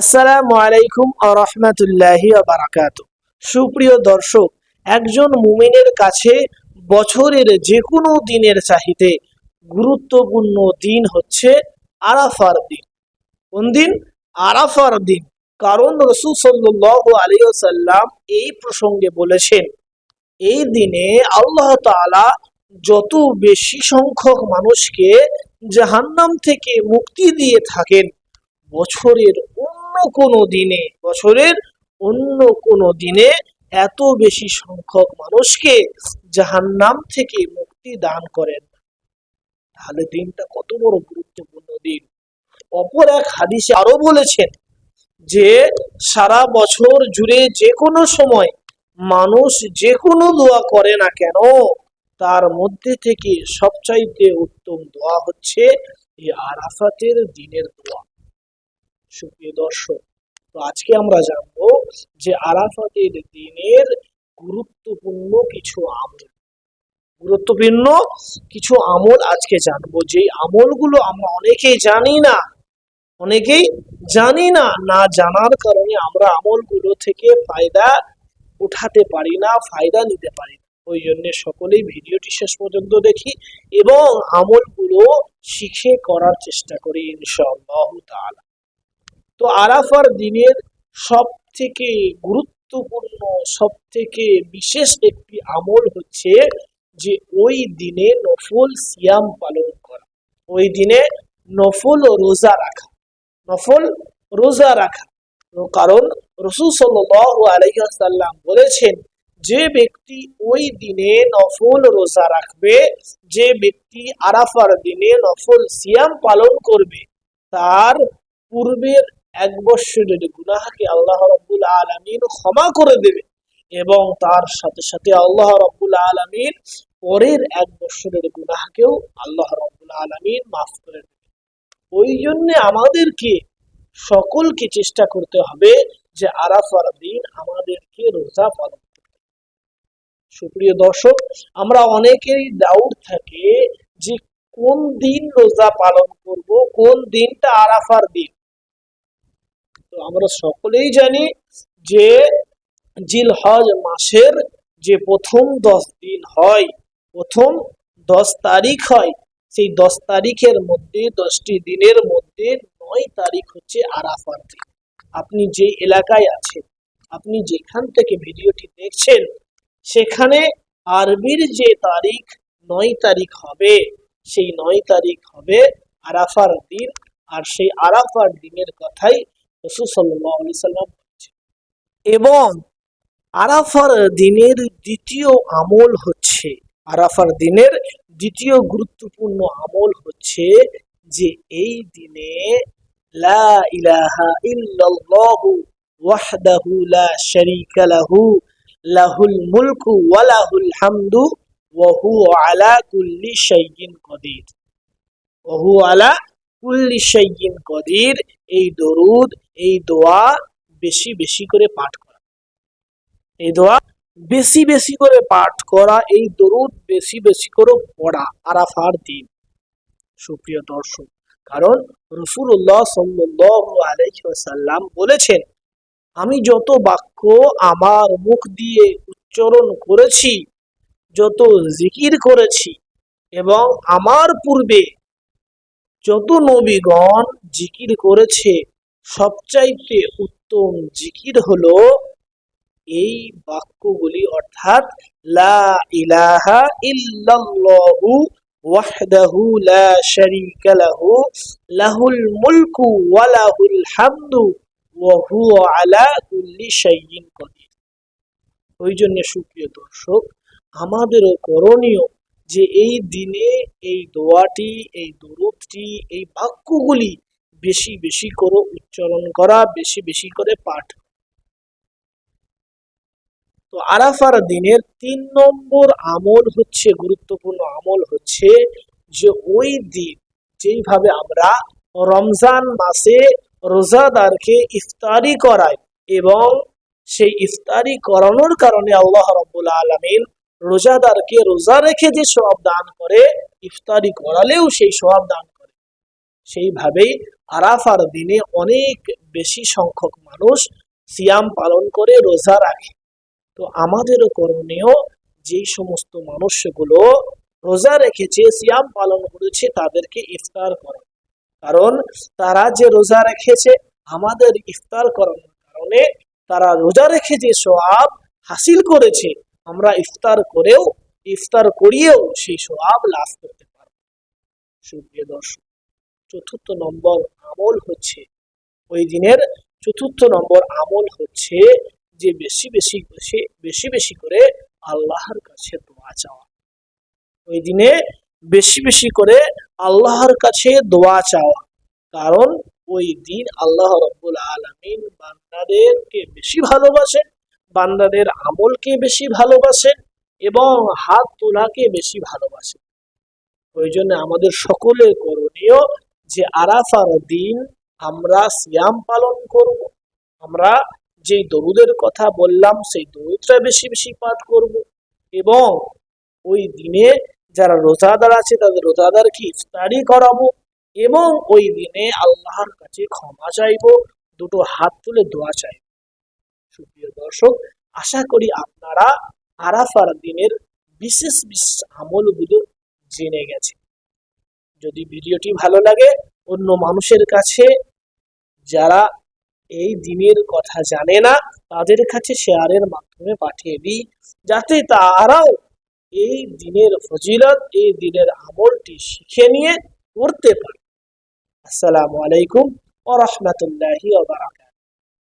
আসসালামু আলাইকুম রহমতুল্লাহি বারাকাত সুপ্রিয় দর্শক, একজন মুমিনের কাছে বছরের যে কোনো দিনের চাহিতে গুরুত্বপূর্ণ দিন হচ্ছে আরাফার দিন। কোন দিন? আরাফার দিন। কারণ রসুল সাল্লাহ আলিয়াল্লাম এই প্রসঙ্গে বলেছেন, এই দিনে আল্লাহ তাআলা যত বেশি সংখ্যক মানুষকে জাহান্নাম থেকে মুক্তি দিয়ে থাকেন, বছরের কোনো দিনে, বছরের অন্য কোনো দিনে এত বেশি সংখ্যক মানুষকে জাহান্নাম থেকে মুক্তি দান করেন। তাহলে দিনটা কত বড় গুরুত্বপূর্ণ দিন অপর এক হাদিসে আরও বলেছেন যে, সারা বছর জুড়ে যে কোনো সময় মানুষ যে কোনো দোয়া করে না কেন, তার মধ্যে থেকে সবচাইতে উত্তম দোয়া হচ্ছে এই আরাফাতের দিনের দোয়া সুপ্রিয় দর্শক, তো আজকে আমরা জানব যে আরাফাতের দিনের গুরুত্বপূর্ণ কিছু আমল। গুরুত্বপূর্ণ কিছু আমল আজকে জানব। যে আমলগুলো আমরা অনেকেই জানি না, অনেকেই জানি না না জানার কারণে আমরা আমলগুলো থেকে ফায়দা উঠাতে পারি না, ফায়দা নিতে পারি না। ওই জন্য সকলেই ভিডিওটি শেষ পর্যন্ত দেখি এবং আমলগুলো শিখে করার চেষ্টা করি ইনশাআল্লাহ তাআলা। তো আরাফার দিনের সব থেকে গুরুত্বপূর্ণ সব থেকে বিশেষ একটি আমল হচ্ছে যে ওই দিনে নফল সিয়াম পালন করা। ওই দিনে নফল ও রোজা রাখা। নফল, রোজা রাখা। কারণ রসুল সাল্লাল্লাহু আলাইহি ওয়াসাল্লাম বলেছেন, যে ব্যক্তি ওই দিনে নফল রোজা রাখবে, যে ব্যক্তি আরাফার দিনে নফল সিয়াম পালন করবে, তার পূর্বের এক বৎসরের গুনাহাকে আল্লাহ রব্বুল আলমিন ক্ষমা করে দেবে এবং তার সাথে সাথে আল্লাহ রব্বুল আলমিন পরের এক বৎসরের গুনাহকেও আল্লাহ রব্বুল আলমিন মাফ করে দেবে ওই জন্য আমাদেরকে সকলকে চেষ্টা করতে হবে যে আরাফার দিন আমাদেরকে রোজা পালন করতে। সুপ্রিয় দর্শক, আমরা অনেকেরই ডাউট থাকে যে কোন দিন রোজা পালন করব, কোন দিনটা আরাফার দিন তো আমরা সকলেই জানি যে জিল হজ মাসের যে প্রথম দশ দিন হয়, প্রথম দশ তারিখ হয়, সেই দশ তারিখের মধ্যে, দশটি দিনের মধ্যে নয় তারিখ হচ্ছে আরাফার দিন। আপনি যে এলাকায় আছেন, আপনি যেখান থেকে ভিডিওটি দেখছেন, সেখানে আরবির যে তারিখ নয় তারিখ হবে, সেই নয় তারিখ হবে আরাফার দিন, আর সেই আরাফার দিনের কথাই রসুল সাল্লাম এবং আরাফার দিনের দ্বিতীয় আমল হচ্ছে, আরাফার দিনের দ্বিতীয় গুরুত্বপূর্ণ আমল হচ্ছে যে এই দিনে লা ইলাহা ওয়াহদাহু লা শারীকা লাহু, লাহুল মুলকু ওয়া লাহুল হামদু ওয়া হুয়া আলা কুল্লি শাইইন কদির। ওয়া হুয়া আলা কুল্লি শাইইন কদির, এই দরুদ এই দোয়া বেশি বেশি করে পাঠ করা। এই দোয়া বেশি বেশি করে পাঠ করা, এই দরুদ বেশি বেশি করে পড়া আরাফার দিন। সুপ্রিয় দর্শক, কারণ রসুল্লাহ ওয়াসাল্লাম বলেছেন, আমি যত বাক্য আমার মুখ দিয়ে উচ্চারণ করেছি, যত জিকির করেছি এবং আমার পূর্বে যত নবীগণ জিকির করেছে সবচাইতে উত্তম জিকির হলো এই বাক্যগুলি, অর্থাৎ, লা ইলাহা ইল্লাল্লাহু ওয়াহদাহু লা শারীকা লাহু, লাহুল মুলকু ওয়া লাহুল হামদু ওয়া হুয়া আলা কুল্লি শাইইন কদির। ওই জন্য সুপ্রিয় দর্শক আমাদেরও করণীয় যে এই দিনে এই দোয়াটি, এই দরুদটি, এই বাক্যগুলি বেশি বেশি করে উচ্চারণ করা, বেশি বেশি করে পাঠ। তো আরাফার দিনের তিন নম্বর আমল হচ্ছে, গুরুত্বপূর্ণ আমল হচ্ছে যে ওই দিন যেইভাবে আমরা রমজান মাসে রোজাদারকে ইফতারি করাই এবং সেই ইফতারি করানোর কারণে আল্লাহ রব্বুল আলমিন রোজাদারকে রোজা রেখে যে সব দান করে, ইফতারি করালেও সেই সব দান সেইভাবেই আরাফার দিনে অনেক বেশি সংখ্যক মানুষ সিয়াম পালন করে রোজা রাখে। তো আমাদেরও করণীয় যেই সমস্ত মানুষগুলো রোজা রেখেছে, সিয়াম পালন করেছে, তাদেরকে ইফতার করা। কারণ তারা যে রোজা রেখেছে, আমাদের ইফতার করানোর কারণে তারা রোজা রেখে যে সোয়াব হাসিল করেছে, আমরা ইফতার করেও, ইফতার করিয়েও সেই সোয়াব লাভ করতে পারব। সুপ্রিয় দর্শক চতুর্থ নম্বর আমল হচ্ছে। ওই দিনের চতুর্থ নম্বর আমল হচ্ছে যে বেশি বেশি বেশি বেশি বেশি করে আল্লাহর কাছে দোয়া চাওয়া। ওই দিনে বেশি বেশি করে আল্লাহর কাছে দোয়া চাওয়া। কারণ ওই দিন আল্লাহ রব্বুল আলমিন বান্দাদেরকে বেশি ভালোবাসেন বান্দাদের আমলকে বেশি ভালোবাসেন এবং হাত তোলাকে বেশি ভালোবাসেন ওই জন্য আমাদের সকলের করণীয় যে আরাফার দিন আমরা সিয়াম পালন করব, আমরা যেই দরুদের কথা বললাম, সেই দরুদটা বেশি বেশি পাঠ করব এবং ওই দিনে যারা রোজাদার আছে তাদের রোজাদারকে ইফতারি করাবো এবং ওই দিনে আল্লাহর কাছে ক্ষমা চাইব, দুটো হাত তুলে দোয়া চাইব। সুপ্রিয় দর্শক, আশা করি আপনারা আরাফার দিনের বিশেষ বিশেষ আমলগুলো জেনে গেছে যদি ভিডিওটি ভালো লাগে, অন্য মানুষের কাছে, যারা এই দিনের কথা জানে না, তাদের কাছে শেয়ারের মাধ্যমে পাঠিয়ে দিই। যাতে তারাও এই দিনের ফজিলত, এই দিনের আমলটি শিখে নিয়ে করতে পারে। আসসালামু আলাইকুম ও রহমতুল্লাহি